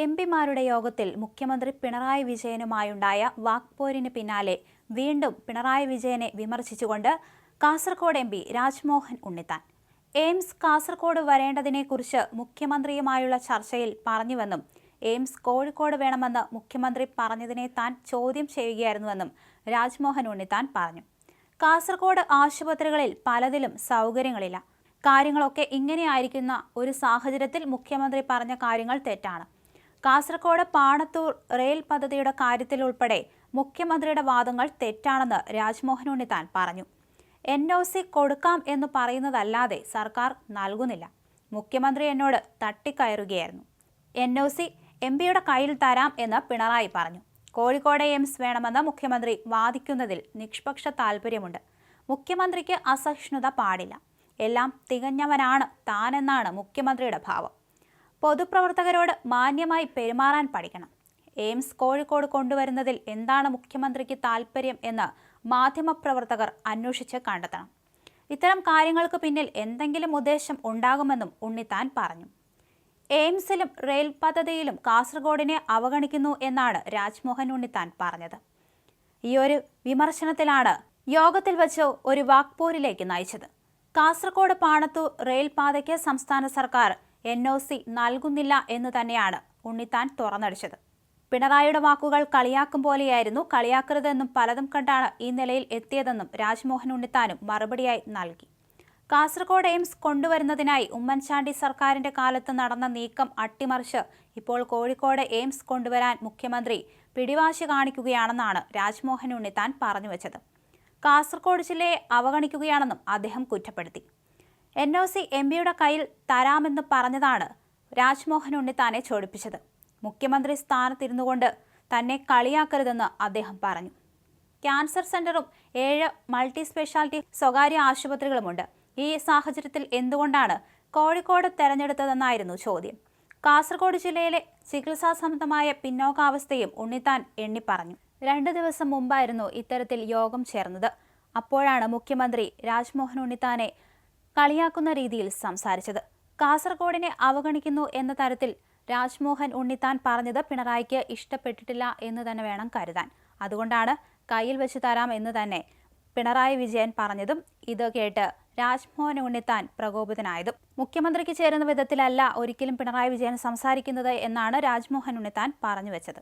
M പിമാരുടെ യോഗത്തിൽ മുഖ്യമന്ത്രി പിണറായി വിജയനുമായുണ്ടായ വാക്പോരിന് പിന്നാലെ വീണ്ടും പിണറായി വിജയനെ വിമർശിച്ചുകൊണ്ട് Kasaragod M P Rajmohan Unnithan. AIIMS Kasaragod വരേണ്ടതിനെക്കുറിച്ച് മുഖ്യമന്ത്രിയുമായുള്ള ചർച്ചയിൽ പറഞ്ഞുവെന്നും എയിംസ് കോഴിക്കോട് വേണമെന്ന് മുഖ്യമന്ത്രി പറഞ്ഞതിനെ താൻ ചോദ്യം ചെയ്യുകയായിരുന്നുവെന്നും രാജ്മോഹൻ ഉണ്ണിത്താൻ പറഞ്ഞു. കാസർഗോഡ് ആശുപത്രികളിൽ പലതിലും സൗകര്യങ്ങളില്ല. കാര്യങ്ങളൊക്കെ ഇങ്ങനെയായിരിക്കുന്ന ഒരു സാഹചര്യത്തിൽ മുഖ്യമന്ത്രി പറഞ്ഞ കാര്യങ്ങൾ തെറ്റാണ്. കാസർഗോഡ് പാണത്തൂർ റെയിൽ പദ്ധതിയുടെ കാര്യത്തിൽ ഉൾപ്പെടെ മുഖ്യമന്ത്രിയുടെ വാദങ്ങൾ തെറ്റാണെന്ന് രാജ്മോഹൻ ഉണ്ണിത്താൻ പറഞ്ഞു. എൻ ഒ സി കൊടുക്കാം എന്ന് പറയുന്നതല്ലാതെ സർക്കാർ നൽകുന്നില്ല. മുഖ്യമന്ത്രി എന്നോട് തട്ടിക്കയറുകയായിരുന്നു. എൻ ഒ സി എം പിയുടെ കയ്യിൽ തരാം എന്ന് പിണറായി പറഞ്ഞു. കോഴിക്കോട് എയിംസ് വേണമെന്ന് മുഖ്യമന്ത്രി വാദിക്കുന്നതിൽ നിഷ്പക്ഷ താൽപ്പര്യമുണ്ട് മുഖ്യമന്ത്രിക്ക് അസഹിഷ്ണുത പാടില്ല. എല്ലാം തികഞ്ഞവനാണ് താനെന്നാണ് മുഖ്യമന്ത്രിയുടെ ഭാവം. പൊതുപ്രവർത്തകരോട് മാന്യമായി പെരുമാറാൻ പഠിക്കണം. എയിംസ് കോഴിക്കോട് കൊണ്ടുവരുന്നതിൽ എന്താണ് മുഖ്യമന്ത്രിക്ക് താൽപ്പര്യം എന്ന് മാധ്യമപ്രവർത്തകർ അന്വേഷിച്ച് കണ്ടെത്തണം. ഇത്തരം കാര്യങ്ങൾക്ക് പിന്നിൽ എന്തെങ്കിലും ഉദ്ദേശം ഉണ്ടാകുമെന്നും ഉണ്ണിത്താൻ പറഞ്ഞു. എയിംസിലും റെയിൽ പദ്ധതിയിലും കാസർഗോഡിനെ അവഗണിക്കുന്നു എന്നാണ് രാജ്മോഹൻ ഉണ്ണിത്താൻ പറഞ്ഞത്. ഈ ഒരു വിമർശനത്തിലാണ് യോഗത്തിൽ വച്ച് ഒരു വാക്പോരിലേക്ക് നയിച്ചത്. കാസർഗോഡ് പാണത്തു റെയിൽ പാതയ്ക്ക് സംസ്ഥാന സർക്കാർ എൻ ഒ സി നൽകുന്നില്ല എന്ന് തന്നെയാണ് ഉണ്ണിത്താൻ തുറന്നടിച്ചത്. പിണറായിയുടെ വാക്കുകൾ കളിയാക്കും പോലെയായിരുന്നു കളിയാക്കരുതെന്നും പലതും കണ്ടാണ് ഈ നിലയിൽ എത്തിയതെന്നും രാജ്മോഹൻ ഉണ്ണിത്താനും മറുപടിയായി നൽകി. കാസർഗോഡ് എയിംസ് കൊണ്ടുവരുന്നതിനായി ഉമ്മൻചാണ്ടി സർക്കാരിന്റെ കാലത്ത് നടന്ന നീക്കം അട്ടിമറിച്ച് ഇപ്പോൾ കോഴിക്കോട് എയിംസ് കൊണ്ടുവരാൻ മുഖ്യമന്ത്രി പിടിവാശി കാണിക്കുകയാണെന്നാണ് രാജ്മോഹൻ ഉണ്ണിത്താൻ പറഞ്ഞു പറഞ്ഞുവച്ചത് കാസർഗോഡ് ജില്ലയെ അവഗണിക്കുകയാണെന്നും അദ്ദേഹം കുറ്റപ്പെടുത്തി. എൻ ഒ സി എം പിയുടെ കയ്യിൽ തരാമെന്ന് പറഞ്ഞതാണ് രാജ്മോഹൻ ഉണ്ണിത്താനെ ചോടിപ്പിച്ചത്. മുഖ്യമന്ത്രി സ്ഥാനത്തിരുന്നു കൊണ്ട് തന്നെ കളിയാക്കരുതെന്ന് അദ്ദേഹം പറഞ്ഞു. ക്യാൻസർ സെന്ററും ഏഴ് മൾട്ടി സ്പെഷ്യാലിറ്റി സ്വകാര്യ ആശുപത്രികളുമുണ്ട്. ഈ സാഹചര്യത്തിൽ എന്തുകൊണ്ടാണ് കോഴിക്കോട് തെരഞ്ഞെടുത്തതെന്നായിരുന്നു ചോദ്യം. കാസർഗോഡ് ജില്ലയിലെ ചികിത്സാ സംബന്ധമായ പിന്നോക്കാവസ്ഥയും ഉണ്ണിത്താൻ എണ്ണി പറഞ്ഞു. രണ്ട് ദിവസം മുമ്പായിരുന്നു ഇത്തരത്തിൽ യോഗം ചേർന്നത്. അപ്പോഴാണ് മുഖ്യമന്ത്രി രാജ്മോഹൻ ഉണ്ണിത്താനെ കളിയാക്കുന്ന രീതിയിൽ സംസാരിച്ചത്. കാസർഗോഡിനെ അവഗണിക്കുന്നു എന്ന തരത്തിൽ രാജ്മോഹൻ ഉണ്ണിത്താൻ പറഞ്ഞത് പിണറായിക്ക് ഇഷ്ടപ്പെട്ടിട്ടില്ല എന്ന് തന്നെ വേണം കരുതാൻ. അതുകൊണ്ടാണ് കയ്യിൽ വെച്ച് തരാം എന്ന് തന്നെ പിണറായി വിജയൻ പറഞ്ഞതും ഇത് കേട്ട് രാജ്മോഹൻ ഉണ്ണിത്താൻ പ്രകോപിതനായതും. മുഖ്യമന്ത്രിക്ക് ചേരുന്ന വിധത്തിലല്ല ഒരിക്കലും പിണറായി വിജയൻ സംസാരിക്കുന്നത് എന്നാണ് രാജ്മോഹൻ ഉണ്ണിത്താൻ പറഞ്ഞു വെച്ചത്.